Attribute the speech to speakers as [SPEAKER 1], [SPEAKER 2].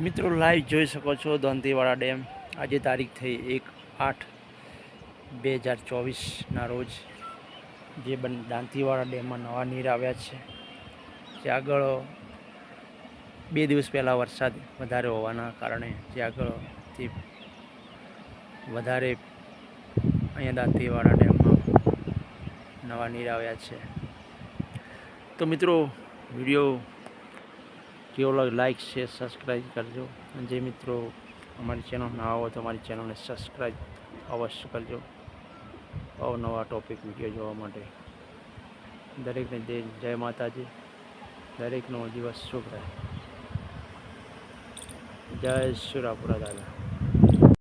[SPEAKER 1] મિત્રો, લાઈવ જોઈ શકો છો દંતીવાડા ડેમ. આજે તારીખ થઈ એક આઠ બે હજાર ચોવીસના રોજ. જે બન, દાંતીવાડા ડેમમાં નવા નીર આવ્યા છે. જે આગળ બે દિવસ પહેલાં વરસાદ વધારે હોવાના કારણે જે આગળથી વધારે અહીંયા દાંતીવાડા ડેમમાં નવા નીર આવ્યા છે. તો મિત્રો, વીડિયો જેવો લાગે લાઈક શેર સબસ્ક્રાઈબ કરજો. જે મિત્રો અમારી ચેનલ ના હોય તો અમારી ચેનલને સબસ્ક્રાઈબ અવશ્ય કરજો. અવનવા ટોપિક વીડિયો જોવા માટે. દરેકને જય માતાજી. દરેકનો દિવસ શુભ રહે. જય શુરાપુરા દાદા